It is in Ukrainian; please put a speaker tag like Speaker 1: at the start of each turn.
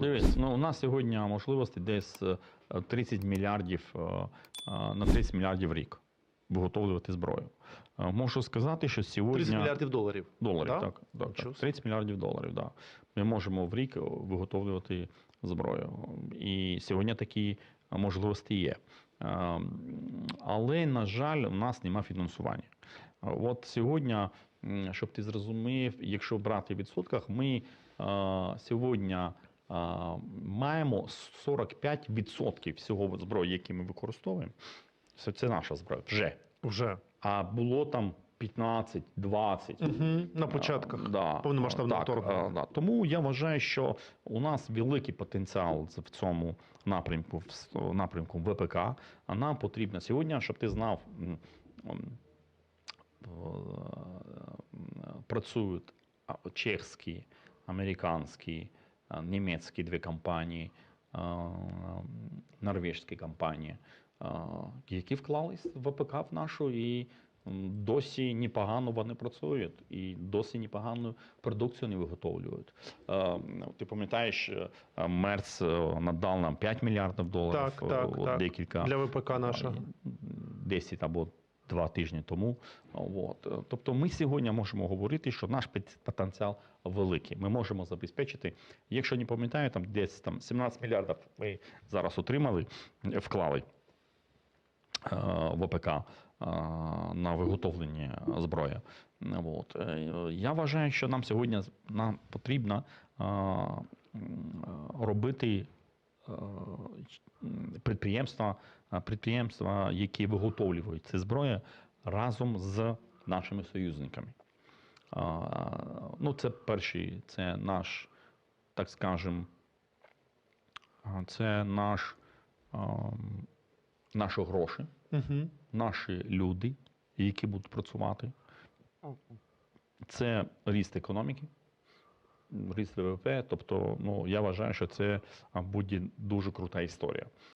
Speaker 1: можливості?
Speaker 2: Ну у нас сьогодні можливості десь е, 30 мільярдів е, е, на 30 мільярдів в рік виготовлювати зброю. Е, Можу сказати, що сьогодні
Speaker 1: 30 мільярдів доларів.
Speaker 2: доларів,
Speaker 1: Да?
Speaker 2: так, так, так 30 мільярдів доларів. Да. Ми можемо в рік виготовлювати зброю. І сьогодні такі можливості є. Е, Але, на жаль, у нас немає фінансування. Е, От сьогодні, щоб ти зрозумів, якщо брати в відсотках, ми е, сьогодні е, маємо 45% всього зброї, які ми використовуємо. Це, це наша зброя вже.
Speaker 1: Вже.
Speaker 2: А було там 15, 20.
Speaker 1: Угу. На початках.
Speaker 2: Да,
Speaker 1: повномасштабного вторгнення.
Speaker 2: е, Да. Тому я вважаю, що у нас великий потенціал в цьому напрямку, в напрямку ВПК. А нам потрібно сьогодні, щоб ти знав, е, працюють а, чеські, американські, німецькі дві компанії, норвежські компанії, які вклались в ВПК в нашу і досі непогано вони працюють і досі непогану продукцію не виготовлюють. Ти пам'ятаєш, е, Мерц е, надав нам 5 мільярдів доларів
Speaker 1: Так,
Speaker 2: е,
Speaker 1: так,
Speaker 2: от
Speaker 1: так. Для ВПК нашого.
Speaker 2: 10 або два тижні тому. От. Тобто ми сьогодні можемо говорити, що наш потенціал великий. Ми можемо забезпечити, якщо не пам'ятаю, там десь там 17 мільярдів ми зараз отримали, вклали е, в ОПК е, на виготовлення зброї. От. Е, Я вважаю, що нам сьогодні нам потрібно робити підприємства, е, підприємства, які виготовлюють ці зброї разом з нашими союзниками. Ну, це перший, це наш, так скажем, а, це наш, наші гроші,
Speaker 1: Угу.
Speaker 2: наші люди, які будуть працювати. Це ріст економіки, ріст ВВП. Тобто, ну, я вважаю, що це буде дуже крута історія.